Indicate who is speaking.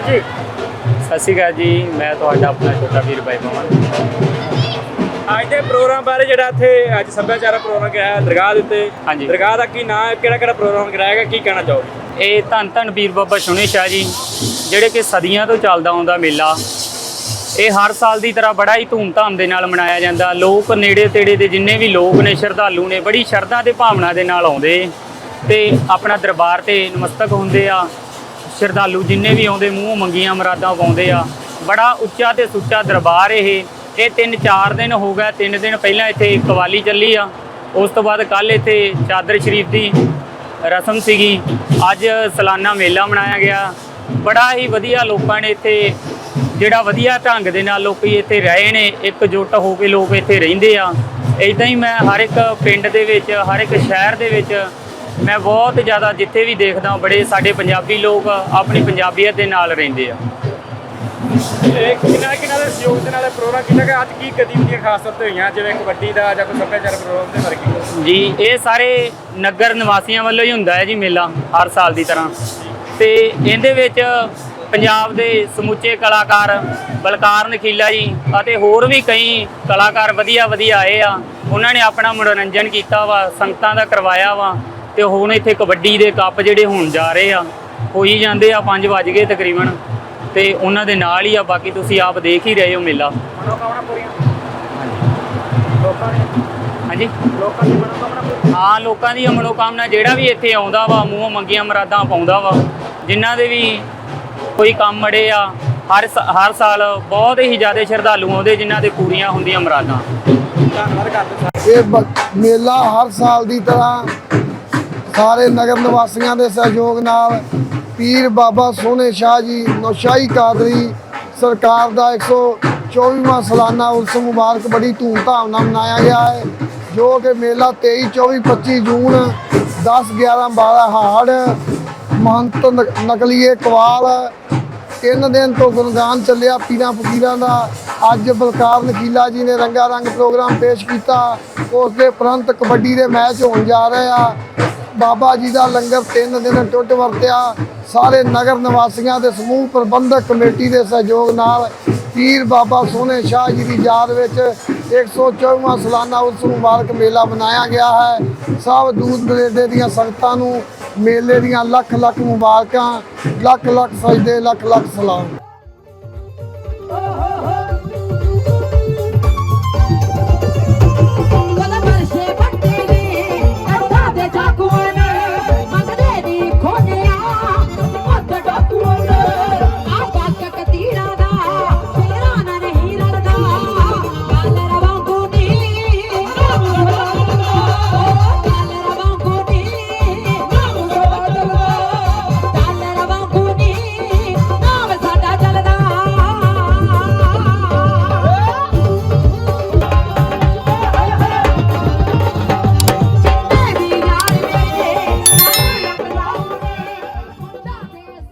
Speaker 1: ਸ਼੍ਰੀ ਅਕਾਲ ਜੀ ਮੈਂ ਤੁਹਾਡਾ ਆਪਣਾ ਛੋਟਾ ਵੀਰ ਬਾਈ ਪਵਨ
Speaker 2: ਅੱਜ ਦੇ ਪ੍ਰੋਗਰਾਮ ਬਾਰੇ ਜਿਹੜਾ ਇੱਥੇ ਅੱਜ ਸੱਭਿਆਚਾਰਕ ਪ੍ਰੋਗਰਾਮ ਕਰਾਇਆ ਦਰਗਾਹ ਦੇ ਉੱਤੇ।
Speaker 1: ਹਾਂਜੀ।
Speaker 2: ਦਰਗਾਹ ਦਾ ਕੀ ਨਾਮ ਹੈ ਕਿਹੜਾ ਕਿਹੜਾ ਪ੍ਰੋਗਰਾਮ ਕਰਾਏਗਾ ਕੀ ਕਹਿਣਾ ਚਾਹੋਗੇ?
Speaker 1: ਇਹ ਧੰਨ ਧੰਨ ਵੀਰ ਬਾਬਾ ਸੁਣੇ ਸ਼ਾਹ ਜੀ ਜਿਹੜੇ ਕਿ ਸਦੀਆਂ ਤੋਂ ਚੱਲਦਾ ਆਉਂਦਾ ਮੇਲਾ। ਇਹ ਹਰ ਸਾਲ ਦੀ ਤਰ੍ਹਾਂ ਬੜਾ ਹੀ ਧੂਮਧਾਮ ਦੇ ਨਾਲ ਮਨਾਇਆ ਜਾਂਦਾ। ਲੋਕ ਨੇੜੇ ਤੇੜੇ ਦੇ ਜਿੰਨੇ ਵੀ ਲੋਕ ਨੇ ਸ਼ਰਧਾਲੂ ਨੇ ਬੜੀ ਸ਼ਰਧਾ ਤੇ ਭਾਵਨਾ ਦੇ ਨਾਲ ਆਉਂਦੇ। ਤੇ ਆਪਣਾ ਦਰਬਾਰ ਤੇ ਨਮਸਤਕ ਹੁੰਦੇ ਆ। ਸ਼ਰਧਾਲੂ ਜਿੰਨੇ ਵੀ ਆਉਂਦੇ, ਮੂੰਹ ਮੰਗੀਆਂ ਮਰਾਦਾਂ ਪਾਉਂਦੇ ਆ। ਬੜਾ ਉੱਚਾ ਤੇ ਸੁੱਚਾ ਦਰਬਾਰ ਇਹ। ਇਹ ਤਿੰਨ ਚਾਰ ਦਿਨ ਹੋ ਗਿਆ ਤਿੰਨ ਦਿਨ ਪਹਿਲਾਂ ਇੱਥੇ ਕਵਾਲੀ ਚੱਲੀ ਆ। ਉਸ ਤੋਂ ਬਾਅਦ ਕੱਲ ਇੱਥੇ ਚਾਦਰ ਸ਼ਰੀਫ ਦੀ ਰਸਮ ਸੀਗੀ। ਅੱਜ ਸਾਲਾਨਾ ਮੇਲਾ ਮਨਾਇਆ ਗਿਆ। ਬੜਾ ਹੀ ਵਧੀਆ ਲੋਕਾਂ ਨੇ ਇੱਥੇ, ਜਿਹੜਾ ਵਧੀਆ ਢੰਗ ਦੇ ਨਾਲ ਲੋਕੀ ਇੱਥੇ ਰਹੇ ਨੇ ਇੱਕ ਜੁੱਟ ਹੋ ਕੇ ਲੋਕ ਇੱਥੇ ਰਹਿੰਦੇ ਆ। ਇਦਾਂ ਹੀ ਮੈਂ ਹਰ ਇੱਕ ਪਿੰਡ ਦੇ ਵਿੱਚ, ਹਰ ਇੱਕ ਸ਼ਹਿਰ ਦੇ ਵਿੱਚ ਮੈਂ ਬਹੁਤ ਜ਼ਿਆਦਾ ਜਿੱਥੇ ਵੀ ਦੇਖਦਾ ਬੜੇ ਸਾਡੇ ਪੰਜਾਬੀ ਲੋਕ ਆਪਣੀ ਪੰਜਾਬੀਅਤ ਦੇ ਨਾਲ ਰਹਿੰਦੇ ਆ।
Speaker 2: ਇਹ ਕਿਹਨਾਂ ਕਿਹਨਾਂ ਦੇ ਸਹਿਯੋਗ ਦੇ ਨਾਲ ਇਹ ਪ੍ਰੋਗਰਾਮ ਕੀਤਾ ਗਿਆ? ਅੱਜ ਕੀ ਗਤੀਵਿਧੀਆਂ ਖਾਸ ਤੌਰ ਤੇ ਹੋਈਆਂ? ਜਿਵੇਂ ਕਬੱਡੀ ਦਾ ਜਾਂ ਕੋਈ ਸੱਭਿਆਚਾਰਕ ਪ੍ਰੋਗਰਾਮ ਦੇ ਵਰਗੀ?
Speaker 1: ਜੀ ਇਹ ਸਾਰੇ ਨਗਰ ਨਿਵਾਸੀਆਂ ਵੱਲੋਂ ਹੀ ਹੁੰਦਾ ਹੈ ਜੀ ਮੇਲਾ ਹਰ ਸਾਲ ਦੀ ਤਰ੍ਹਾਂ। ਤੇ ਇਹਦੇ ਵਿੱਚ ਪੰਜਾਬ ਦੇ ਸਮੁੱਚੇ ਕਲਾਕਾਰ ਬਲਕਾਰ ਨਖੀਲਾ ਜੀ ਅਤੇ ਹੋਰ ਵੀ ਕਈ ਕਲਾਕਾਰ ਵਧੀਆ ਵਧੀਆ ਆਏ ਆ। ਉਹਨਾਂ ਨੇ ਆਪਣਾ ਮਨੋਰੰਜਨ ਕੀਤਾ ਵਾ ਸੰਗਤਾਂ ਦਾ ਕਰਵਾਇਆ ਵਾ। ਤੇ ਹੁਣ ਇੱਥੇ ਕਬੱਡੀ ਦੇ ਕੱਪ ਜਿਹੜੇ ਹੋਣ ਜਾ ਰਹੇ ਆ ਹੋਈ ਜਾਂਦੇ ਆ 5 ਵਜ ਗਏ ਤਕਰੀਬਨ ਤੇ ਉਹਨਾਂ ਦੇ ਨਾਲ ਹੀ ਆ ਬਾਕੀ ਤੁਸੀਂ ਆਪ ਦੇਖ ਹੀ ਰਹੇ ਹੋ ਮੇਲਾ।
Speaker 2: ਮਨੋਕਾਮਨਾ ਪੂਰੀਆਂ? ਲੋਕਾਂ ਦੀ
Speaker 1: ਹਾਂਜੀ
Speaker 2: ਲੋਕਾਂ ਦੀ ਮਨੋਕਾਮਨਾ ਪੂਰੀ?
Speaker 1: ਹਾਂ ਲੋਕਾਂ ਦੀ ਮਨੋਕਾਮਨਾ ਜਿਹੜਾ ਵੀ ਇੱਥੇ ਆਉਂਦਾ ਵਾ ਮੂੰਹੋਂ ਮੰਗੀਆਂ ਮਰਾਦਾਂ ਪਾਉਂਦਾ ਵਾ ਜਿਨ੍ਹਾਂ ਦੇ ਵੀ ਕੋਈ ਕੰਮ ਅੜੇ ਆ ਹਰ ਸ- ਹਰ ਸਾਲ ਬਹੁਤ ਹੀ ਜ਼ਿਆਦਾ ਸ਼ਰਧਾਲੂ ਆਉਂਦੇ ਜਿਨ੍ਹਾਂ ਦੇ ਪੂਰੀਆਂ ਹੁੰਦੀਆਂ ਮਰਾਦਾਂ।
Speaker 2: ਧੰਨਵਾਦ ਕਰਦੇ ਸਾਰੇ।
Speaker 3: ਇਹ ਮੇਲਾ ਹਰ ਸਾਲ ਦੀ ਤਰ੍ਹਾਂ ਸਾਰੇ ਨਗਰ ਨਿਵਾਸੀਆਂ ਦੇ ਸਹਿਯੋਗ ਨਾਲ ਪੀਰ ਬਾਬਾ ਸੋਹਣੇ ਸ਼ਾਹ ਜੀ ਨੌਸ਼ਾਹੀ ਕਾਦਰੀ ਸਰਕਾਰ ਦਾ 124ਵਾਂ ਸਾਲਾਨਾ ਉਰਸ ਮੁਬਾਰਕ ਬੜੀ ਧੂਮਧਾਮ ਨਾਲ ਮਨਾਇਆ ਗਿਆ ਹੈ, ਜੋ ਕਿ ਮੇਲਾ 23 24 25 ਜੂਨ 10 11 12 ਹਾੜ, ਮਹੰਤ ਨਕ- ਨਕਲੀਏ ਕਵਾਲ, ਤਿੰਨ ਦਿਨ ਤੋਂ ਗੁਣਗਾਨ ਚੱਲਿਆ ਪੀਰਾਂ ਫਕੀਰਾਂ ਦਾ। ਅੱਜ ਬਲਕਾਰ ਨਕੀਲਾ ਜੀ ਨੇ ਰੰਗਾ ਰੰਗ ਪ੍ਰੋਗਰਾਮ ਪੇਸ਼ ਕੀਤਾ। ਉਸ ਦੇ ਉਪਰੰਤ ਕਬੱਡੀ ਦੇ ਮੈਚ ਹੋਣ ਜਾ ਰਹੇ ਆ। ਬਾਬਾ ਜੀ ਦਾ ਲੰਗਰ ਤਿੰਨ ਦਿਨ ਟੁੱਟ ਵਰਤਿਆ। ਸਾਰੇ ਨਗਰ ਨਿਵਾਸੀਆਂ ਦੇ ਸਮੂਹ ਪ੍ਰਬੰਧਕ ਕਮੇਟੀ ਦੇ ਸਹਿਯੋਗ ਨਾਲ ਪੀਰ ਬਾਬਾ ਸੋਹਣੇ ਸ਼ਾਹ ਜੀ ਦੀ ਯਾਦ ਵਿੱਚ 124ਵਾਂ ਸਾਲਾਨਾ ਉਰਸ ਮੁਬਾਰਕ ਮੇਲਾ ਮਨਾਇਆ ਗਿਆ ਹੈ। ਸਭ ਦੂਰ ਦਰੇਡੇ ਦੀਆਂ ਸੰਗਤਾਂ ਨੂੰ ਮੇਲੇ ਦੀਆਂ ਲੱਖ ਲੱਖ ਮੁਬਾਰਕਾਂ ਲੱਖ ਲੱਖ ਸਜਦੇ ਲੱਖ ਲੱਖ ਸਲਾਮ।